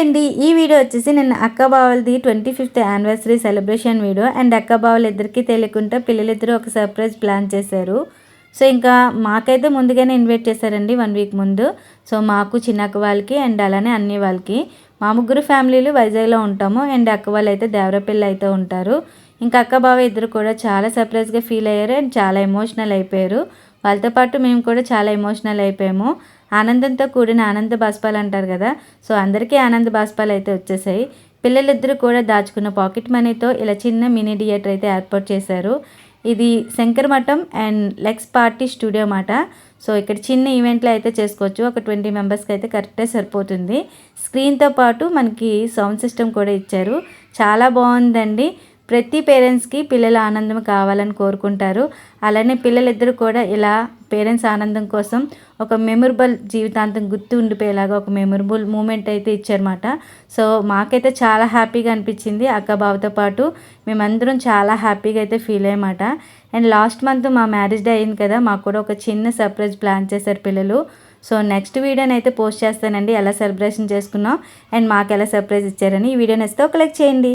అండి ఈ వీడియో వచ్చేసి నేను అక్క బావలది twenty fifth anniversary celebration video and అక్క బావలు ఇద్దరికీ తెలియకుండా పిల్లలిద్దరూ ఒక సర్ప్రైజ్ ప్లాన్ చేశారు. సో ఇంకా మాకైతే ముందుగానే ఇన్వైట్ చేశారండి వన్ వీక్ ముందు. సో మాకు చిన్న అక్క వాళ్ళకి అండ్ అలానే అన్ని వాళ్ళకి. మా ముగ్గురు ఫ్యామిలీలు వైజాగ్లో ఉంటాము. అండ్ అక్క వాళ్ళు అయితే దేవరపల్లి అయితే ఉంటారు. ఇంకా అక్క బావ ఇద్దరు కూడా చాలా సర్ప్రైజ్గా ఫీల్ అయ్యారు అండ్ చాలా ఎమోషనల్ అయిపోయారు. వాళ్ళతో పాటు మేము కూడా చాలా ఎమోషనల్ అయిపోయాము. ఆనందంతో కూడిన ఆనంద బాష్పాలు అంటారు కదా సో అందరికీ ఆనంద బాష్పాలు అయితే వచ్చేసాయి. పిల్లలిద్దరూ కూడా దాచుకున్న పాకెట్ మనీతో ఇలా చిన్న మినీ థియేటర్ అయితే ఏర్పాటు చేశారు. ఇది Shankar Math and lex party studio మాట సో ఇక్కడ చిన్న ఈవెంట్లు అయితే చేసుకోవచ్చు. ఒక ట్వంటీ మెంబర్స్కి అయితే కరెక్టే సరిపోతుంది. స్క్రీన్తో పాటు మనకి సౌండ్ సిస్టమ్ కూడా ఇచ్చారు. చాలా బాగుందండి. ప్రతి పేరెంట్స్కి పిల్లల ఆనందం కావాలని కోరుకుంటారు. అలానే పిల్లలిద్దరూ కూడా ఇలా పేరెంట్స్ ఆనందం కోసం ఒక మెమొరబుల్ జీవితాంతం గుర్తు ఉండిపోయేలాగా ఒక మెమొరబుల్ మూమెంట్ అయితే ఇచ్చారన్నమాట. సో మాకైతే చాలా హ్యాపీగా అనిపించింది. అక్క బావతో పాటు మేమందరం చాలా హ్యాపీగా అయితే ఫీల్ అయ్యమాట అండ్ లాస్ట్ మంత్ మా మ్యారేజ్ డే అయింది కదా మాకు కూడా ఒక చిన్న సర్ప్రైజ్ ప్లాన్ చేశారు పిల్లలు. సో నెక్స్ట్ వీడియోని అయితే పోస్ట్ చేస్తానండి. ఎలా సెలబ్రేషన్ చేసుకున్నాం అండ్ మాకు ఎలా సర్ప్రైజ్ ఇచ్చారని ఈ వీడియోని ఇస్తే ఒక లైక్ చేయండి.